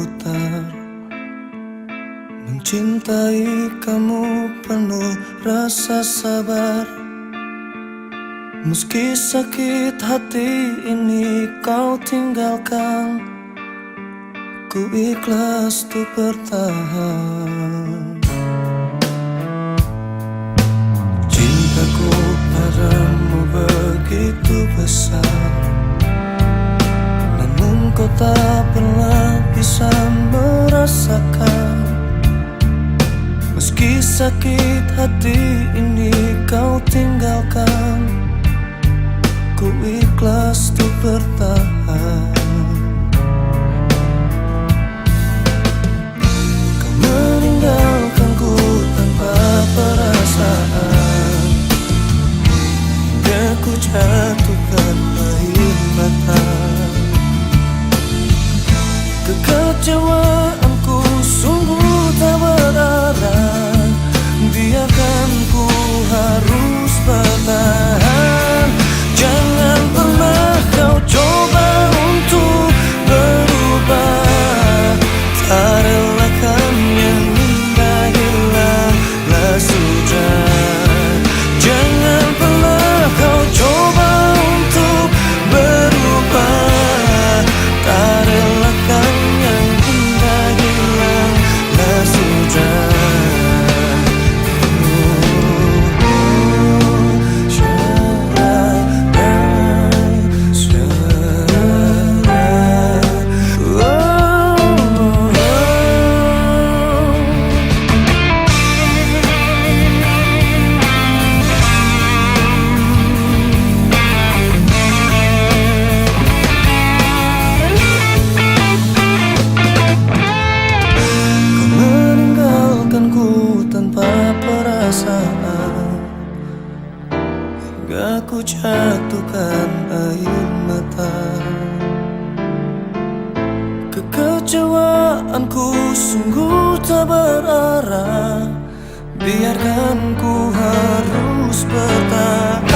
berputar Mencintai kamu penuh rasa sabar. Meski sakit hati ini kau tinggalkan Ku ikhlas tuh bertahan. Sakit hati ini kau tinggalkan. Ku ikhlas tuh bertahan. Kau meninggalkanku tanpa perasaan. Hingga ku jatuhkan air mata perasaan Hingga ku jatuhkan air mata. Kekecewaanku sungguh tak berarah. Biarkan ku harus ber